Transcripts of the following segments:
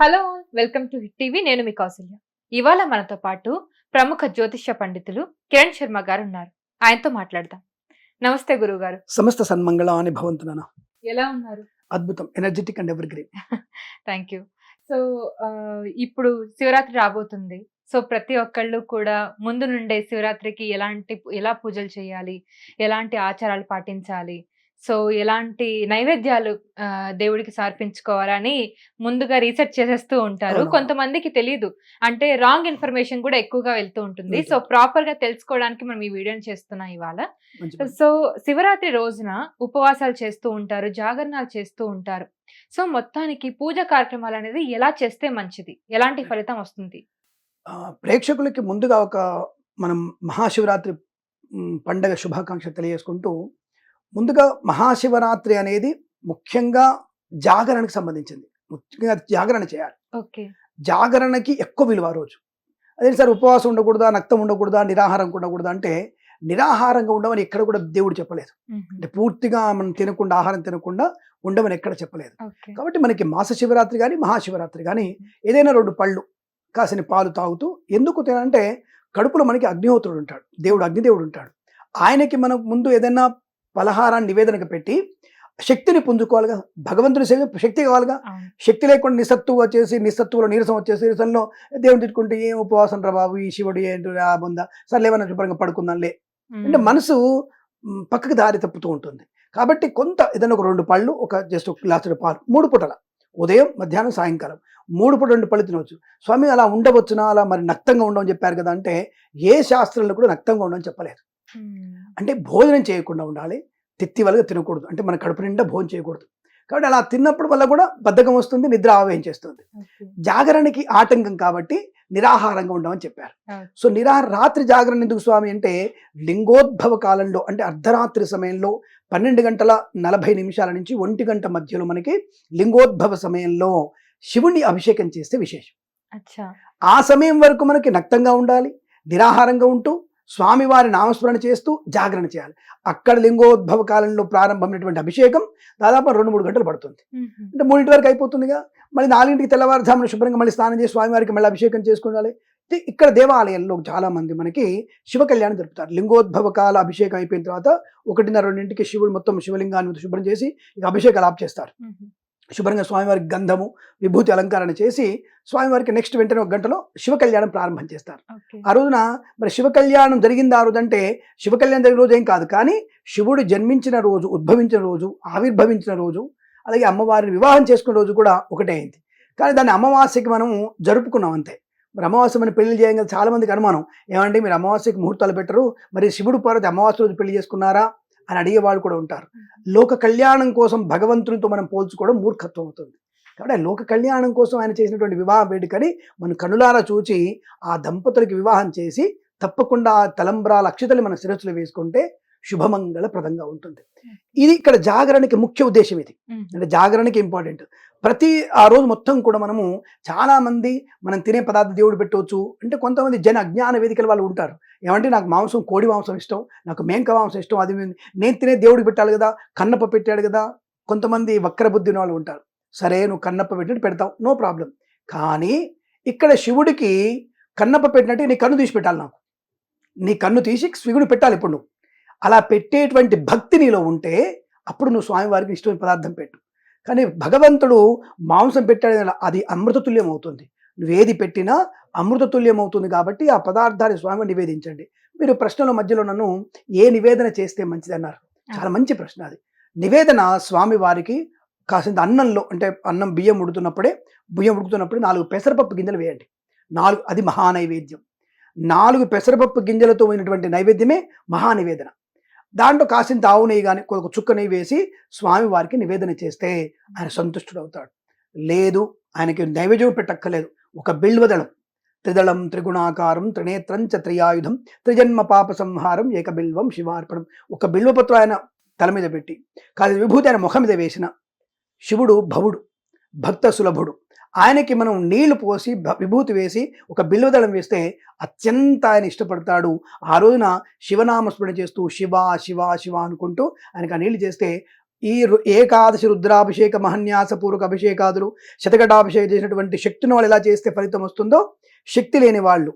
Hello welcome to hit TV. నేను మీ కౌసల్య ఇవాళ మనతో పాటు ప్రముఖ జ్యోతిష్య పండితులు కిరణ్ శర్మ గారు ఉన్నారు ఆయనతో మాట్లాడదాం. నమస్తే గురువు గారు సమస్త సన్మంగళాన్ని భవంతునన. ఎలా ఉన్నారు? అద్భుతం. Energetic and evergreen thank you so ఇప్పుడు శివరాత్రి రాబోతుంది. సో ప్రతి ఒక్కళ్ళు కూడా ముందు నుండే శివరాత్రికి ఎలాంటి ఎలా పూజలు చేయాలి? ఎలాంటి ఆచారాలు పాటించాలి? సో ఎలాంటి నైవేద్యాలు దేవుడికి సమర్పించుకోవాలని ముందుగా రీసెర్చ్ చేసేస్తూ ఉంటారు. కొంతమందికి తెలియదు అంటే రాంగ్ ఇన్ఫర్మేషన్ కూడా ఎక్కువగా వెళ్తూ ఉంటుంది. సో ప్రాపర్గా తెలుసుకోవడానికి మనం ఈ వీడియోని చేస్తున్నాం ఇవాళ. సో శివరాత్రి రోజున ఉపవాసాలు చేస్తూ ఉంటారు జాగరణాలు చేస్తూ ఉంటారు. సో మొత్తానికి పూజ కార్యక్రమాలు అనేది ఎలా చేస్తే మంచిది? ఎలాంటి ఫలితం వస్తుంది? ప్రేక్షకులకి ముందుగా ఒక మనం మహాశివరాత్రి పండగ శుభాకాంక్షలు తెలియజేసుకుంటూ ముందుగా మహాశివరాత్రి అనేది ముఖ్యంగా జాగరణకు సంబంధించింది. ముఖ్యంగా జాగరణ చేయాలి. జాగరణకి ఎక్కువ విలువ రోజు. అదే సార్ ఉపవాసం ఉండకూడదా నక్తం ఉండకూడదా నిరాహారం ఉండకూడదా అంటే నిరాహారంగా ఉండమని ఎక్కడ కూడా దేవుడు చెప్పలేదు. అంటే పూర్తిగా మనం తినకుండా ఆహారం తినకుండా ఉండమని ఎక్కడ చెప్పలేదు. కాబట్టి మనకి మాస శివరాత్రి కానీ మహాశివరాత్రి కానీ ఏదైనా రెండు పళ్ళు కాసిన పాలు తాగుతూ ఎందుకు తినంటే కడుపులో మనకి అగ్నిహోత్రుడు ఉంటాడు. దేవుడు అగ్నిదేవుడు ఉంటాడు. ఆయనకి మనం ముందు ఏదైనా పలహారాన్ని నివేదనకు పెట్టి శక్తిని పుంజుకోవాలిగా భగవంతుని సేవ శక్తి కావాలిగా. శక్తి లేకుండా నిస్సత్తువ వచ్చేసి నిస్సత్తువులో నీరసం వచ్చేసి నీరసంలో దేవుని తిట్టుకుంటే ఏం ఉపవాసం రా బాబు ఈ శివుడు ఏంటి రా బొందా? సర్లే ఏమన్నా శుభ్రంగా పడుకుందాంలే అంటే. మనసు పక్కకి దారి తప్పుతూ ఉంటుంది. కాబట్టి కొంత ఏదైనా ఒక రెండు పళ్ళు ఒక జస్ట్ ఒక గ్లాసుడు పాలు మూడు పూటల ఉదయం మధ్యాహ్నం సాయంకాలం మూడు పూట రెండు పళ్ళు తినవచ్చు. స్వామి అలా ఉండవచ్చునా? అలా మరి నక్తంగా ఉండవని చెప్పారు కదా అంటే ఏ శాస్త్రంలో కూడా నక్తంగా ఉండవని చెప్పలేదు. అంటే భోజనం చేయకుండా ఉండాలి. తిత్తివలుగా తినకూడదు. అంటే మన కడుపు నిండా భోజనం చేయకూడదు. కాబట్టి అలా తిన్నప్పుడు వల్ల కూడా బద్ధకం వస్తుంది నిద్ర ఆవేం చేస్తుంది. జాగరణకి ఆటంకం కాబట్టి నిరాహారంగా ఉండమని చెప్పారు. సో నిరాహార రాత్రి జాగరణ ఎందుకు స్వామి అంటే లింగోద్భవ కాలంలో అంటే అర్ధరాత్రి సమయంలో పన్నెండు గంటల నలభై నిమిషాల నుంచి ఒంటి గంట మధ్యలో మనకి లింగోద్భవ సమయంలో శివుణ్ణి అభిషేకం చేస్తే విశేషం. ఆ సమయం వరకు మనకి నక్తంగా ఉండాలి నిరాహారంగా ఉంటూ స్వామివారి నామస్మరణ చేస్తూ జాగరణ చేయాలి. అక్కడ లింగోద్భవ కాలంలో ప్రారంభమైనటువంటి అభిషేకం దాదాపు రెండు మూడు గంటలు పడుతుంది. అంటే మూడింటి వరకు అయిపోతుందిగా. మళ్ళీ నాలుగింటికి తెల్లవారుజామున శుభ్రంగా మళ్ళీ స్నానం చేసి స్వామివారికి మళ్ళీ అభిషేకం చేసుకోవాలి ఇక్కడ దేవాలయంలో చాలా మంది మనకి శివ కళ్యాణం జరుపుతారు. లింగోద్భవ కాల అభిషేకం అయిపోయిన తర్వాత ఒకటిన్నర రెండింటికి శివుడు మొత్తం శివలింగాన్ని శుభ్రం చేసి ఇక అభిషేకాలు ఆప్ చేస్తారు. శుభ్రంగా స్వామివారికి గంధము విభూతి అలంకరణ చేసి స్వామివారికి నెక్స్ట్ వెంటనే ఒక గంటలో శివ కళ్యాణం ప్రారంభం చేస్తారు. ఆ రోజున మరి శివ కళ్యాణం జరిగింది ఆ రోజు అంటే శివ కళ్యాణం జరిగిన రోజు ఏం కాదు కానీ శివుడు జన్మించిన రోజు ఉద్భవించిన రోజు ఆవిర్భవించిన రోజు అలాగే అమ్మవారిని వివాహం చేసుకున్న రోజు కూడా ఒకటే అయింది. కానీ దాన్ని అమావాస్యకి మనం జరుపుకున్నాం అంతే. మరి అమావాస్య మనం పెళ్ళి చేయం కదా చాలా మందికి అనుమానం ఏమంటే మీరు అమావాస్యకి ముహూర్తాలు పెట్టరు మరి శివుడు పార్వతి అమావాస్య రోజు పెళ్ళి చేసుకున్నారా? అని అడిగే వాళ్ళు కూడా ఉంటారు. లోక కళ్యాణం కోసం భగవంతునితో మనం పోల్చుకోవడం మూర్ఖత్వం అవుతుంది. కాబట్టి లోక కళ్యాణం కోసం ఆయన చేసినటువంటి వివాహ వేడుకని మనం కనులారా చూచి ఆ దంపతులకి వివాహం చేసి తప్పకుండా ఆ తలంబ్రాల అక్షతలు మన శిరస్సులో వేసుకుంటే శుభమంగళప్రదంగా ఉంటుంది. ఇది ఇక్కడ జాగరణకి ముఖ్య ఉద్దేశం ఇది. అంటే జాగరణకి ఇంపార్టెంట్ ప్రతి ఆ రోజు మొత్తం కూడా మనము చాలామంది మనం తినే పదార్థ దేవుడు పెట్టవచ్చు. అంటే కొంతమంది జన అజ్ఞాన వేదికల వాళ్ళు ఉంటారు. ఏమంటే నాకు మాంసం కోడి మాంసం ఇష్టం నాకు మేంక మాంసం ఇష్టం అది నేను తినే దేవుడికి పెట్టాలి కదా కన్నప్ప పెట్టాడు కదా కొంతమంది వక్రబుద్ధి వాళ్ళు ఉంటారు. సరే నువ్వు కన్నప్ప పెట్టినట్టు పెడతావు నో ప్రాబ్లం. కానీ ఇక్కడ శివుడికి కన్నప్ప పెట్టినట్టు నీ కన్ను తీసి పెట్టాలి నాకు. నీ కన్ను తీసి శివుడు పెట్టాలి ఇప్పుడు నువ్వు. అలా పెట్టేటువంటి భక్తి నీలో ఉంటే అప్పుడు నువ్వు స్వామివారికి ఇష్టమైన పదార్థం పెట్టు. కానీ భగవంతుడు మాంసం పెట్టాడు అది అమృతతుల్యం అవుతుంది నువ్వేది పెట్టినా అమృతతుల్యం అవుతుంది కాబట్టి ఆ పదార్థాన్ని స్వామి నివేదించండి. మీరు ప్రశ్నల మధ్యలో నన్ను ఏ నివేదన చేస్తే మంచిది అన్నారు చాలా మంచి ప్రశ్న అది. నివేదన స్వామి వారికి కాసింత అన్నంలో అంటే అన్నం బియ్యం ఉడుతున్నప్పుడే బియ్యం ఉడుకుతున్నప్పుడే నాలుగు పెసరపప్పు గింజలు వేయండి. నాలుగు అది మహానైవేద్యం నాలుగు పెసరపప్పు గింజలతో ఉన్నటువంటి నైవేద్యమే మహానివేదన దాంట్లో కాసింత ఆవు నెయ్యి కానీ ఒక చుక్క నెయ్యి వేసి స్వామి వారికి నివేదన చేస్తే ఆయన సంతుష్టుడు అవుతాడు లేదు ఆయనకి నైవేద్యం పెట్టక్కర్లేదు. ఒక బిల్వదళం. త్రిదళం త్రిగుణాకారం త్రినేత్రం చ త్రియాయుధం త్రిజన్మ పాప సంహారం ఏక బిల్వం శివార్పణం. ఒక బిల్వపత్రం ఆయన తల మీద పెట్టి కాదు విభూతి ఆయన ముఖం మీద వేసిన శివుడు భవుడు భక్త సులభుడు. ఆయనకి మనం నీళ్ళు పోసి భ- విభూతి వేసి ఒక బిల్వదళం వేస్తే అత్యంత ఆయన ఇష్టపడతాడు. ఆ రోజున శివనామస్మరణ చేస్తూ శివ శివ శివ అనుకుంటూ ఆయనకు ఆ నీళ్ళు చేస్తే ఈ ఏకాదశి రుద్రాభిషేక మహన్యాస పూర్వక అభిషేకాదులు శతకటాభిషేకం చేసినటువంటి శక్తిని వాళ్ళు ఎలా చేస్తే ఫలితం వస్తుందో శక్తి లేని వాళ్ళు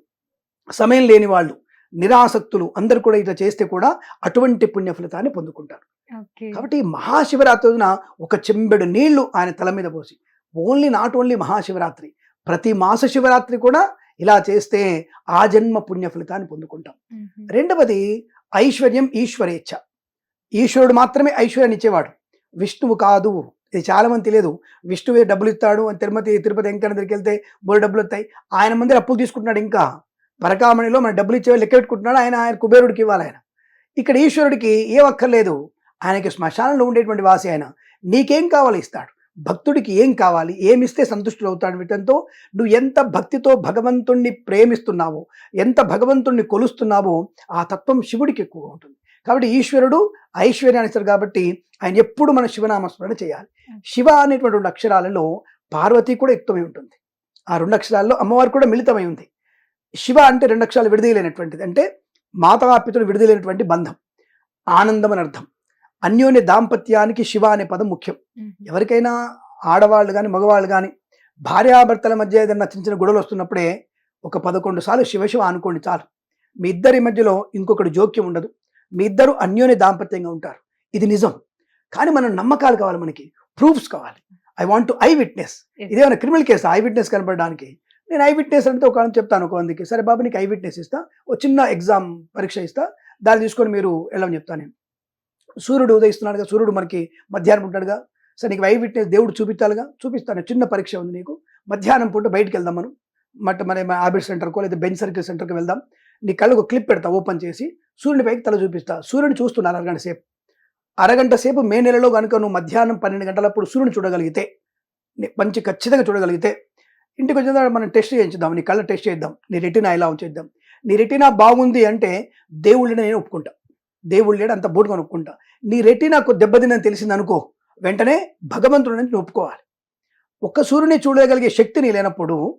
సమయం లేని వాళ్ళు నిరాసక్తులు అందరు కూడా ఇట్లా చేస్తే కూడా అటువంటి పుణ్య ఫలితాన్ని పొందుకుంటారు. కాబట్టి మహాశివరాత్రి రోజున ఒక చెంబెడు నీళ్ళు ఆయన తల మీద పోసి ఓన్లీ నాట్ ఓన్లీ మహాశివరాత్రి. ప్రతి మాస శివరాత్రి కూడా ఇలా చేస్తే ఆ జన్మ పుణ్య ఫలితాన్ని పొందుకుంటాం. రెండవది ఐశ్వర్యం ఈశ్వరేచ్ఛ. ఈశ్వరుడు మాత్రమే ఐశ్వర్యాన్ని ఇచ్చేవాడు. విష్ణువు కాదు. ఇది చాలా మంది తెలియదు. విష్ణువే డబ్బులు ఇస్తాడు అని తిరుపతి తిరుపతి వెంకన్న దగ్గరికి వెళ్తే బోరు డబ్బులు వస్తాయి. ఆయన మంది అప్పులు తీసుకుంటున్నాడు ఇంకా. పరకామణిలో మన డబ్బులు ఇచ్చే లెక్క పెట్టుకుంటున్నాడు. ఆయన ఆయన కుబేరుడికి ఇవ్వాలి ఆయన. ఇక్కడ ఈశ్వరుడికి ఏం అక్కర్లేదు ఆయనకి శ్మశానంలో ఉండేటువంటి వాసి ఆయన. నీకేం కావాలి ఇస్తాడు. భక్తుడికి ఏం కావాలి? ఏమిస్తే సంతుష్టుడు అవుతాడు వీటంతో? నువ్వు ఎంత భక్తితో భగవంతుణ్ణి ప్రేమిస్తున్నావో ఎంత భగవంతుణ్ణి కొలుస్తున్నావో ఆ తత్వం శివుడికి ఎక్కువ ఉంటుంది. కాబట్టి ఈశ్వరుడు ఐశ్వర్యాన్నిస్తాడు కాబట్టి ఆయన ఎప్పుడు మన శివనామస్మరణ చేయాలి. శివ అనేటువంటి రెండు అక్షరాలలో పార్వతి కూడా యుక్తమై ఉంటుంది. ఆ రెండు అక్షరాల్లో అమ్మవారు కూడా మిళితమై ఉంది. శివ అంటే రెండు అక్షరాలు విడదీయలేనటువంటిది. అంటే మాతాపితుడు విడదీయలేనటువంటి బంధం. ఆనందం అని అర్థం. అన్యోన్య దాంపత్యానికి శివ అనే పదం ముఖ్యం. ఎవరికైనా ఆడవాళ్ళు కానీ మగవాళ్ళు కానీ భార్యాభర్తల మధ్య ఏదైనా చిన్న చిన్న గొడవలు వస్తున్నప్పుడే ఒక పదకొండు సార్లు శివశివ అనుకోండి చాలు. మీ ఇద్దరి మధ్యలో ఇంకొకటి జోక్యం ఉండదు. మీ ఇద్దరు అన్యోన్య దాంపత్యంగా ఉంటారు. ఇది నిజం. కానీ మనం నమ్మకాలు కావాలి మనకి. ప్రూఫ్స్ కావాలి. I want to eyewitness. ఇదేమైనా క్రిమినల్ కేసు? ఐ విట్నెస్ కనపడడానికి నేను ఐ విట్నెస్ అంటే ఒక చెప్తాను ఒక మందికి సరే బాబు నీకు ఐ విట్నెస్ ఇస్తా. ఒక చిన్న ఎగ్జామ్ పరీక్ష ఇస్తా. దాన్ని తీసుకొని మీరు వెళ్ళమని చెప్తాను నేను. సూర్యుడు ఉదయిస్తున్నాడుగా సూర్యుడు మనకి మధ్యాహ్నం ఉంటాడుగా. సరే నీకు ఐ విట్నెస్ దేవుడు చూపించాలిగా చూపిస్తాను చిన్న పరీక్ష ఉంది నీకు. మధ్యాహ్నం పూట బయటికి వెళ్దాం మనం. మట్ మన ఆబిడ్ సెంటర్కో లేదా బెంచ్ సర్కిల్ సెంటర్కి వెళ్దాం. నీ కళ్ళకు క్లిప్ పెడతా ఓపెన్ చేసి. సూర్యుని పైకి తల చూపిస్తా. సూర్యుని చూస్తున్నాను అరగంట సేపు. అరగంట సేపు మే నెలలో కనుక నువ్వు మధ్యాహ్నం పన్నెండు గంటలప్పుడు సూర్యుని చూడగలిగితే నీ- మంచి ఖచ్చితంగా చూడగలిగితే ఇంటికి వచ్చిన తర్వాత మనం టెస్ట్ చేయించుదాం. నీ కళ్ళ టెస్ట్ చేద్దాం. నీ రెటీనా ఎలా ఉంచేద్దాం. నీ రెటీనా బాగుంది అంటే దేవుళ్ళని నేను ఒప్పుకుంటా. దేవుడు లేడు అంత బోటుగా కొనుక్కుంటా. నీ రెట్టి నాకు దెబ్బతిందని తెలిసింది అనుకో వెంటనే భగవంతుడు నుంచి ఒప్పుకోవాలి. ఒక్క సూర్యుని చూడగలిగే శక్తిని లేనప్పుడు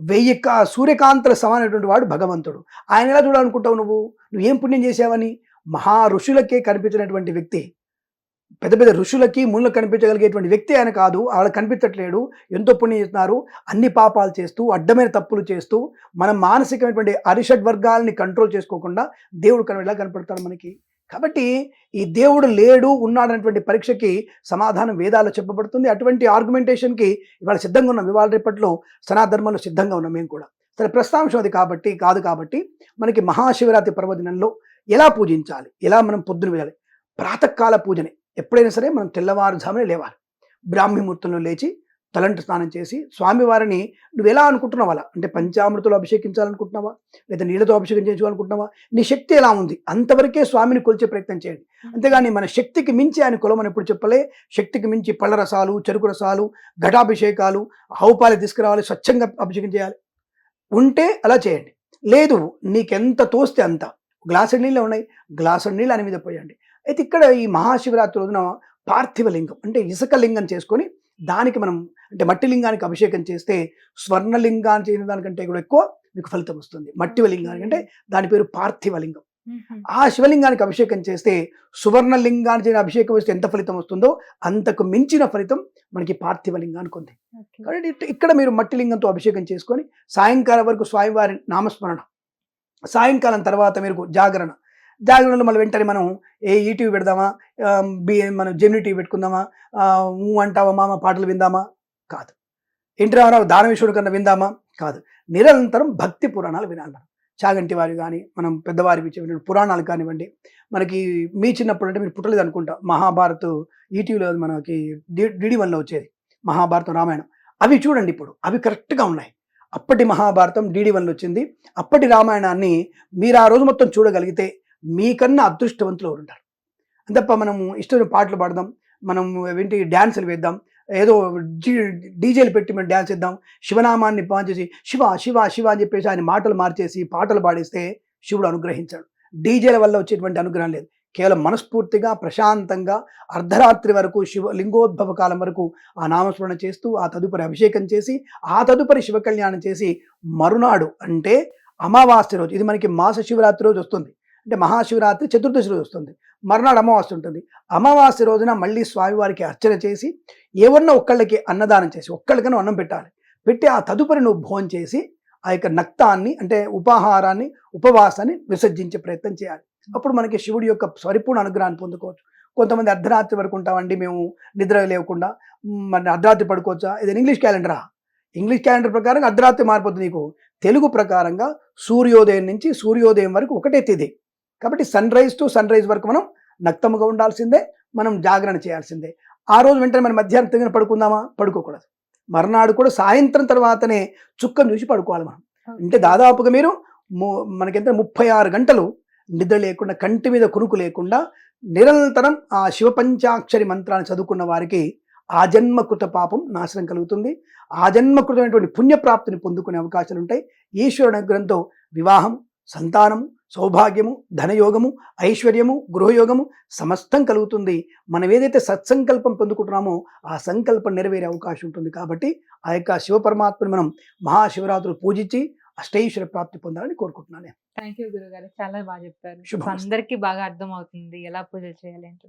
వెయ్యి సూర్యకాంతల సమానమైనటువంటి వాడు భగవంతుడు. ఆయన ఎలా చూడాలనుకుంటావు నువ్వు? నువ్వు ఏం పుణ్యం చేసావని మహా ఋషులకే కనిపించినటువంటి వ్యక్తి పెద్ద పెద్ద ఋషులకి ముళ్ళు కనిపించగలిగేటువంటి వ్యక్తి ఆయన కాదు. ఆవిడ కనిపించట్లేడు. ఎంతో పుణ్యం చేస్తున్నారు. అన్ని పాపాలు చేస్తూ అడ్డమైన తప్పులు చేస్తూ మన మానసికమైనటువంటి అరిషడ్ వర్గాలని కంట్రోల్ చేసుకోకుండా దేవుడు కనబడేలా కనపడతాడు మనకి. కాబట్టి ఈ దేవుడు లేడు ఉన్నాడనేటువంటి పరీక్షకి సమాధానం వేదాల్లో చెప్పబడుతుంది. అటువంటి ఆర్గ్యుమెంటేషన్కి ఇవాళ సిద్ధంగా ఉన్నాం. ఇవాళ రేపట్లో సనాధర్మంలో సిద్ధంగా ఉన్నాం మేము కూడా. సరే ప్రస్తాంశం అది కాబట్టి కాదు కాబట్టి మనకి మహాశివరాత్రి పర్వదినంలో ఎలా పూజించాలి? ఎలా మనం పొద్దున వెళ్ళాలి? ప్రాతకాల పూజనే ఎప్పుడైనా సరే మనం తెల్లవారుజామునే లేవాలి. బ్రాహ్మీముహూర్తంలో లేచి తలంటు స్నానం చేసి స్వామివారిని నువ్వు ఎలా అనుకుంటున్నావు అలా? అంటే పంచామృతలో అభిషేకించాలనుకుంటున్నావా? లేదా నీళ్ళతో అభిషేకం చేయించాలనుకుంటున్నావా నీ శక్తి ఎలా ఉంది? అంతవరకే స్వామిని కొలిచే ప్రయత్నం చేయండి. అంతేగాని మన శక్తికి మించి ఆయన కొలమని ఎప్పుడు చెప్పలే. శక్తికి మించి పళ్ళ రసాలు చెరుకు రసాలు ఘటాభిషేకాలు ఆవుపాలు తీసుకురావాలి స్వచ్ఛంగా అభిషేకం చేయాలి. ఉంటే అలా చేయండి. లేదు నీకెంత తోస్తే అంత. గ్లాసు నీళ్ళు ఉన్నాయి. గ్లాసు నీళ్ళు అని మీద పోయండి. అయితే ఇక్కడ ఈ మహాశివరాత్రి రోజున పార్థివ లింగం అంటే ఇసుక లింగం చేసుకొని దానికి మనం అంటే మట్టి లింగానికి అభిషేకం చేస్తే స్వర్ణలింగాన్ని చేసిన దానికంటే కూడా ఎక్కువ మీకు ఫలితం వస్తుంది. మట్టి లింగానికి అంటే దాని పేరు పార్థివ లింగం. ఆ శివలింగానికి అభిషేకం చేస్తే సువర్ణ లింగానికి చేసిన అభిషేకం వస్తే ఎంత ఫలితం వస్తుందో అంతకు మించిన ఫలితం మనకి పార్థివ లింగానికి ఉంది. కాబట్టి ఇక్కడ మీరు మట్టి లింగంతో అభిషేకం చేసుకొని సాయంకాలం వరకు స్వామివారి నామస్మరణ. సాయంకాలం తర్వాత మీరు జాగరణ. జాగరణలో మళ్ళీ వెంటనే మనం ఏ ఈటీవీ పెడదామా? బి మనం జెమిని టీవీ పెట్టుకుందామా? ఊ అంటావా మామ పాటలు విందామా? కాదు. ఎన్టీ రామారావు దానవేశ్వరుడు కన్నా విందామా? కాదు. నిరంతరం భక్తి పురాణాలు వినాలన్నారు చాగంటి వారి కానీ మనం పెద్దవారి చెప్పిన పురాణాలు కానివ్వండి. మనకి మీ చిన్నప్పుడు అంటే మీరు పుట్టలేదు అనుకుంటా. మహాభారత్ ఈటీవీలో మనకి డిడి వన్లో వచ్చేది. మహాభారతం రామాయణం. అవి చూడండి ఇప్పుడు. అవి కరెక్ట్గా ఉన్నాయి. అప్పటి మహాభారతం డిడి వన్లో వచ్చింది. అప్పటి రామాయణాన్ని మీరు ఆ రోజు మొత్తం చూడగలిగితే మీకన్నా అదృష్టవంతులు ఎవరు ఉంటారు అంతప్ప మనం ఇష్టమైన పాటలు పాడదాం మనం ఏంటి డ్యాన్సులు వేద్దాం ఏదో డీజేలు పెట్టి మనం డ్యాన్స్ ఇద్దాం శివనామాన్ని పాంచేసి శివ శివ శివ అని చెప్పేసి ఆయన మాటలు మార్చేసి పాటలు పాడిస్తే శివుడు అనుగ్రహించాడు. డీజేల వల్ల వచ్చేటువంటి అనుగ్రహం లేదు. కేవలం మనస్ఫూర్తిగా ప్రశాంతంగా అర్ధరాత్రి వరకు శివ లింగోద్భవ కాలం వరకు ఆ నామస్మరణ చేస్తూ ఆ తదుపరి అభిషేకం చేసి ఆ తదుపరి శివ కళ్యాణం చేసి మరునాడు అంటే అమావాస్య రోజు ఇది మనకి మాస శివరాత్రి రోజు వస్తుంది. అంటే మహాశివరాత్రి చతుర్దశి రోజు వస్తుంది. మర్నాడు అమావాస్య ఉంటుంది. అమావాస్య రోజున మళ్ళీ స్వామివారికి అర్చన చేసి ఏమన్నా ఒక్కళ్ళకి అన్నదానం చేసి ఒక్కళ్ళకైనా అన్నం పెట్టాలి. పెట్టి ఆ తదుపరి నువ్వు భోజనం చేసి ఆ యొక్క నక్తాన్ని అంటే ఉపాహారాన్ని ఉపవాసాన్ని విసర్జించే ప్రయత్నం చేయాలి. అప్పుడు మనకి శివుడి యొక్క పరిపూర్ణ అనుగ్రహాన్ని పొందుకోవచ్చు. కొంతమంది అర్ధరాత్రి వరకు ఉంటామండి మేము నిద్ర లేకుండా మరి అర్ధరాత్రి పడుకోవచ్చా? ఇది ఇంగ్లీష్ క్యాలెండరా? ఇంగ్లీష్ క్యాలెండర్ ప్రకారం అర్ధరాత్రి మారిపోతుంది నీకు. తెలుగు ప్రకారంగా సూర్యోదయం నుంచి సూర్యోదయం వరకు ఒకటే తిథి. కాబట్టి sunrise to sunrise వరకు మనం నక్తముగా ఉండాల్సిందే మనం జాగరణ చేయాల్సిందే. ఆ రోజు వెంటనే మన మధ్యాహ్నం తిరిగిన పడుకుందామా? పడుకోకూడదు. మర్నాడు కూడా సాయంత్రం తర్వాతనే చుక్కను చూసి పడుకోవాలి మనం. అంటే దాదాపుగా మీరు మనకెంత ముప్పై ఆరు గంటలు నిద్ర లేకుండా కంటి మీద కునుకు లేకుండా నిరంతరం ఆ శివ పంచాక్షరి మంత్రాన్ని చదువుకున్న వారికి ఆ జన్మకృత పాపం నాశనం కలుగుతుంది. ఆ జన్మకృతమైనటువంటి పుణ్యప్రాప్తిని పొందుకునే అవకాశాలు ఉంటాయి ఈశ్వరుని అనుగ్రహంతో వివాహం సంతానము సౌభాగ్యము ధనయోగము ఐశ్వర్యము గృహయోగము సమస్తం కలుగుతుంది. మనం ఏదైతే సత్సంకల్పం పొందుకుంటున్నామో ఆ సంకల్పం నెరవేరే అవకాశం ఉంటుంది కాబట్టి ఆ యొక్క శివ పరమాత్మని మనం మహాశివరాత్రులు పూజించి అష్టైశ్వర ప్రాప్తి పొందాలని కోరుకుంటున్నాను. నేను. థ్యాంక్ యూ గురుగారు. చాలా బాగా చెప్పారు. అందరికీ బాగా అర్థం అవుతుంది ఎలా పూజలు చేయాలి అంటే.